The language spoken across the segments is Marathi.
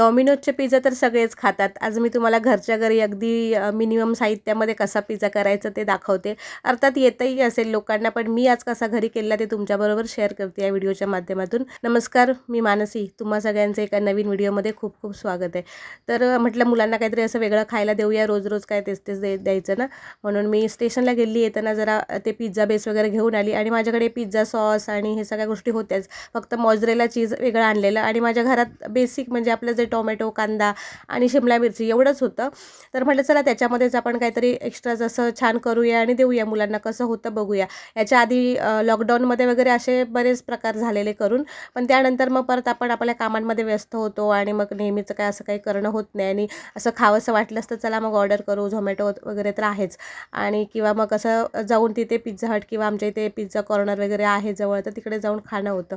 डॉमिनोजचे पिझ्झा तर सगळेच खातात. आज मी तुम्हाला घरच्या घरी अगदी मिनिमम साहित्यामध्ये कसा पिझ्झा करायचा ते दाखवते. अर्थात येतही असेल लोकांना पण मी आज कसा घरी केला ते तुमच्याबरोबर शेअर करते या व्हिडिओच्या माध्यमातून. नमस्कार मी मानसी. तुम्हा सगळ्यांचं एका नवीन व्हिडिओमध्ये खूप खूप स्वागत आहे. तर म्हटलं मुलांना काहीतरी असं वेगळं खायला देऊया. रोज रोज काय तेच तेच दे द्यायचं ना? म्हणून मी स्टेशनला गेली येताना जरा ते पिझ्झा बेस वगैरे घेऊन आली आणि माझ्याकडे पिझ्झा सॉस आणि हे सगळ्या गोष्टी होत्याच. फक्त मॉजरेला चीज वेगळं आणलेलं आणि माझ्या घरात बेसिक म्हणजे आपलं जे टोमॅटो कांदा आणि शिमला मिरची एवढंच होतं. तर म्हटलं चला त्याच्यामध्येच आपण काहीतरी एक्स्ट्रा जसं छान करूया आणि देऊया मुलांना कसं होतं बघूया. याच्या आधी लॉकडाऊनमध्ये वगैरे असे बरेच प्रकार झालेले करून पण त्यानंतर मग परत आपण आपल्या कामांमध्ये व्यस्त होतो आणि मग नेहमीचं काय असं काही करणं होत नाही आणि असं खावंसं वाटलं असतं चला मग ऑर्डर करू झोमॅटो वगैरे तर आहेच. आणि किंवा मग असं जाऊन तिथे पिझ्झा हट किंवा आमच्या इथे पिझ्झा कॉर्नर वगैरे आहे जवळ तर तिकडे जाऊन खाणं होतं.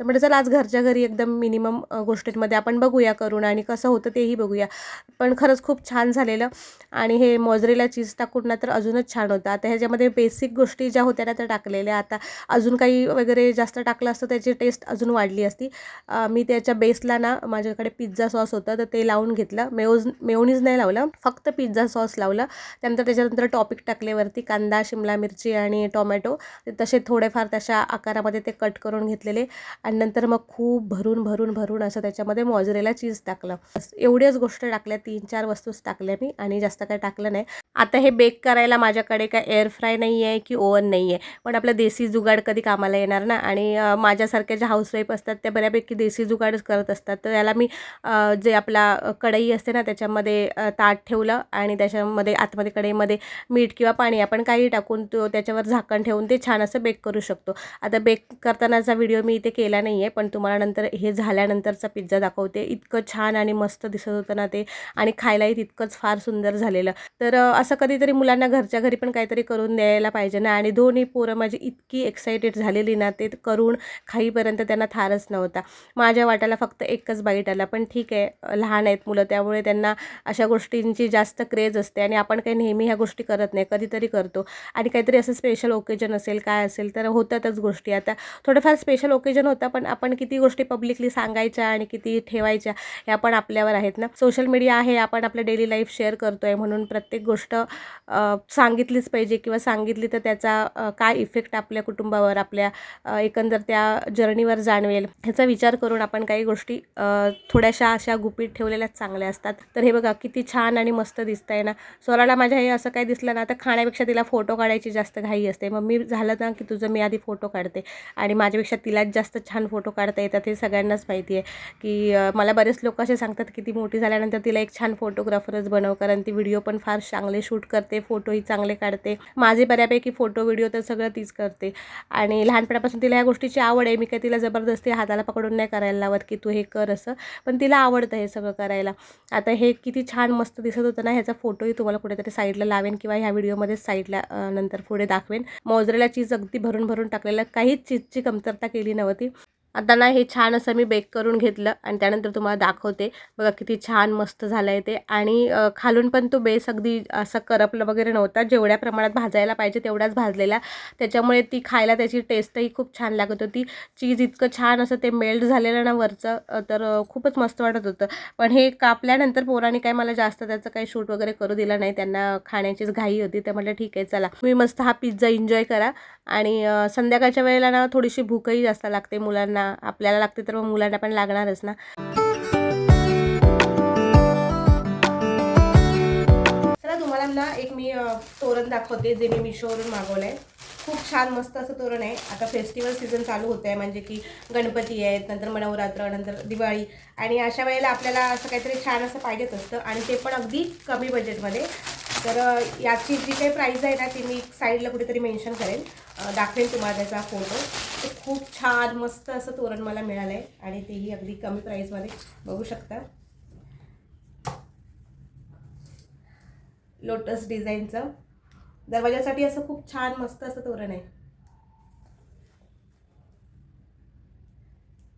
तर म्हणजे चला आज घरच्या घरी एकदम मिनिमम गोष्टींमध्ये आपण बघूया करून आणि कसं होतं तेही बघूया. पण खरंच खूप छान झालेलं आणि हे मोजरेला चीज टाकून ना तर अजूनच छान होतं. आता ह्याच्यामध्ये बेसिक गोष्टी ज्या होत्या ना त्या टाकलेल्या. आता अजून काही वगैरे जास्त टाकलं असतं त्याची टेस्ट अजून वाढली असती. मी त्याच्या बेसला ना माझ्याकडे पिझ्झा सॉस होतं तर ते लावून घेतलं. मेओज मेओनीज नाही लावलं फक्त पिझ्झा सॉस लावलं. त्यानंतर त्याच्यानंतर टॉपिक टाकलेवरती कांदा शिमला मिरची आणि टोमॅटो तसे थोडेफार तशा आकारामध्ये ते कट करून घेतलेले. आणि नंतर मग खूप भरून भरून भरून असं त्याच्यामध्ये मॉजरेला चीज टाकलं. एवढ्याच गोष्ट टाकल्या तीन चार वस्तूच टाकल्या मी आणि जास्त काय टाकलं नाही. आता हे बेक करायला माझ्याकडे काय एअर फ्राय नाही आहे की ओव्हन नाही आहे पण आपलं देसी जुगाड कधी कामाला येणार ना? आणि माझ्यासारख्या ज्या हाऊसवाईफ असतात त्या बऱ्यापैकी देसी जुगाडच करत असतात. तर याला मी जे आपला कढई असते ना त्याच्यामध्ये ताट ठेवलं आणि त्याच्यामध्ये आतमध्ये कढईमध्ये मीठ किंवा पाणी आपण काही टाकून तो त्याच्यावर झाकण ठेवून ते छान असं बेक करू शकतो. आता बेक करतानाचा व्हिडिओ मी इथे केला नाही आहे पण तुम्हाला नंतर हे झाल्यानंतरचा पिझ्झा दाखवते. इतकं छान आणि मस्त दिसत होतं ना ते आणि खायलाही तितकंच फार सुंदर झालेलं. तर असं कधीतरी मुलांना घरच्या घरी पण काहीतरी करून द्यायला पाहिजे ना आणि दोन्ही पोरं माझी इतकी एक्सायटेड झालेली ना ते करून खाईपर्यंत त्यांना थारच नव्हता. माझ्या वाट्याला फक्त एकच बाईट आला पण ठीक आहे लहान आहेत मुलं त्यामुळे त्यांना अशा गोष्टींची जास्त क्रेज असते आणि आपण काही नेहमी ह्या गोष्टी करत नाही कधीतरी करतो. आणि काहीतरी असं स्पेशल ओकेजन असेल काय असेल तर होतातच गोष्टी. आता थोडंफार स्पेशल ओकेजन होतं पण आपण किती गोष्टी पब्लिकली सांगायच्या आणि किती ठेवायच्या ह्या पण आपल्यावर आहेत ना. सोशल मीडिया आहे आपण आपलं डेली लाईफ शेअर करतो आहे म्हणून प्रत्येक गोष्ट सांगितलीच पाहिजे किंवा सांगितली तर त्याचा काय इफेक्ट आपल्या कुटुंबावर आपल्या एकंदर त्या जर्नीवर जाणवेल. ह्याचा विचार करून आपण काही गोष्टी थोड्याशा अशा गुपित ठेवलेल्याच चांगल्या असतात. तर हे बघा किती छान आणि मस्त दिसत आहे ना. स्वराला माझ्या हे असं काही दिसलं ना तर खाण्यापेक्षा तिला फोटो काढायची जास्त घाई असते. मग मी झालं ना की तुझं मी आधी फोटो काढते आणि माझ्यापेक्षा तिलाच जास्त छान फोटो काढता येतात हे सगळ्यांनाच माहिती आहे. की मला बरेच लोक असे सांगतात की ती मोठी झाल्यानंतर तिला एक छान फोटोग्राफरच बनव कारण ती व्हिडिओ पण फार चांगले शूट करते फोटोही चांगले काढते. माझे बऱ्यापैकी फोटो व्हिडिओ तर सगळं तीच करते. आणि लहानपणापासून तिला ह्या गोष्टीची आवड आहे. मी काय तिला जबरदस्ती हाताला पकडून नाही करायला लावत की तू हे कर असं पण तिला आवडतं हे सगळं करायला. आता हे किती छान मस्त दिसत होतं ना ह्याचा फोटोही तुम्हाला कुठेतरी साईडला लावेन किंवा ह्या व्हिडिओमध्ये साईडला नंतर पुढे दाखवेन. मोजरेला चीज अगदी भरून भरून टाकलेलं काहीच चीजची कमतरता केली नव्हती. आता ना हे छान असं मी बेक करून घेतलं आणि त्यानंतर तुम्हाला दाखवते. बघा किती छान मस्त झालं आहे ते. आणि खालून पण तो बेस अगदी असं करपलं वगैरे नव्हता. जेवढ्या प्रमाणात भाजायला पाहिजे तेवढाच भाजलेला त्याच्यामुळे ती खायला त्याची टेस्टही खूप छान लागत होती. चीज इतकं छान असं ते मेल्ट झालेलं ना वरचं तर खूपच मस्त वाटत होतं. पण हे कापल्यानंतर पोरांनी काय मला जास्त त्याचं काही शूट वगैरे करू दिलं नाही. त्यांना खाण्याचीच घाई होती. तर म्हटलं ठीक आहे चला. तुम्ही मस्त हा पिझ्झा एन्जॉय करा. आणि संध्याकाळच्या वेळेला ना थोडीशी भूकही जास्त लागते मुलांना. आपल्याला लागते तर मग मुलांना पण लागणारच ना. चला तुम्हाला ना एक मी तोरण दाखवते जे मी मिशोवरून मागवलं आहे खूप छान मस्त असं तोरण आहे. आता फेस्टिवल सीझन चालू होत आहे म्हणजे की गणपती आहेत नंतर नवरात्र नंतर दिवाळी. आणि अशा वेळेला आपल्याला असं काहीतरी छान असं पाहिजेच असतं. आणि ते पण अगदी कमी बजेटमध्ये तर याची जी काही प्राईज आहे ना ती मी साईडला कुठेतरी मेन्शन करेन दाखवेन तुम्हाला त्याचा फोटो ते खूप छान मस्त असं तोरण मला मिळालं आहे आणि तेही अगदी कमी प्राईजमध्ये बघू शकता. लोटस डिझाईनचं दरवाजासाठी असं खूप छान मस्त असं तोरण आहे.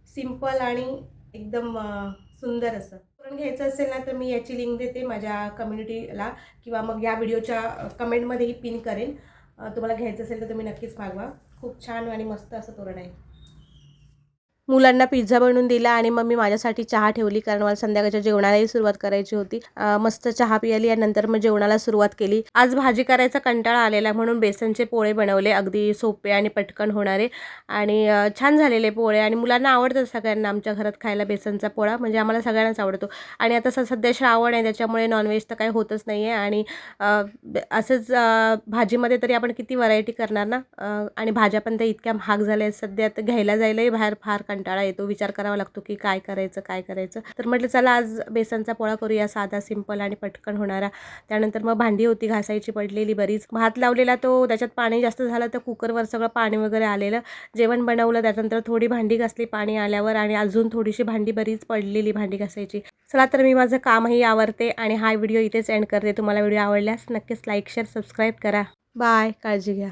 सिंपल आणि एकदम सुंदर असं. तोरण घ्यायचं असेल ना तर मी याची लिंक देते माझ्या कम्युनिटीला किंवा मग या व्हिडिओच्या कमेंटमध्येही पिन करेन. तुम्हाला घ्यायचं असेल तर तुम्ही नक्कीच मागवा. खूप छान आणि मस्त असं तोरण आहे. मुलांना पिझ्झा बनवून दिला आणि मग मी माझ्यासाठी चहा ठेवली कारण मला संध्याकाळच्या जेवणालाही सुरुवात करायची होती. मस्त चहा पियाली आणि नंतर मग जेवणाला सुरुवात केली. आज भाजी करायचा कंटाळा आलेला म्हणून बेसनचे पोळे बनवले. अगदी सोपे आणि पटकन होणारे. आणि छान झालेले पोळे आणि मुलांना आवडतात सगळ्यांना आमच्या घरात खायला बेसनचा पोळा. म्हणजे आम्हाला सगळ्यांनाच आवडतो. आणि आता स- सध्या श्रावण आहे त्याच्यामुळे नॉनव्हेज तर काही होतच नाही आहे आणि असंच भाजीमध्ये तरी आपण किती व्हरायटी करणार ना? आणि भाज्या पण त्या इतक्या महाग झाल्या आहेत सध्या तर घ्यायला जायलाही बाहेर फार कंटाळा येतो. विचार करावा लागतो की काय करायचं काय करायचं. तर म्हटलं चला आज बेसनचा पोळा करूया साधा सिंपल आणि पटकन होणारा. त्यानंतर मग भांडी होती घासायची पडलेली बरीच. भात लावलेला तो त्याच्यात पाणी जास्त झालं तर कुकरवर सगळं पाणी वगैरे आलेलं. जेवण बनवलं त्यानंतर थोडी भांडी घासली पाणी आल्यावर आणि अजून थोडीशी भांडी बरीच पडलेली भांडी घासायची. चला तर मी माझं कामही आवरते आणि हा व्हिडिओ इथेच एंड करते. तुम्हाला व्हिडिओ आवडल्यास नक्कीच लाईक शेअर सबस्क्राईब करा. बाय काळजी घ्या.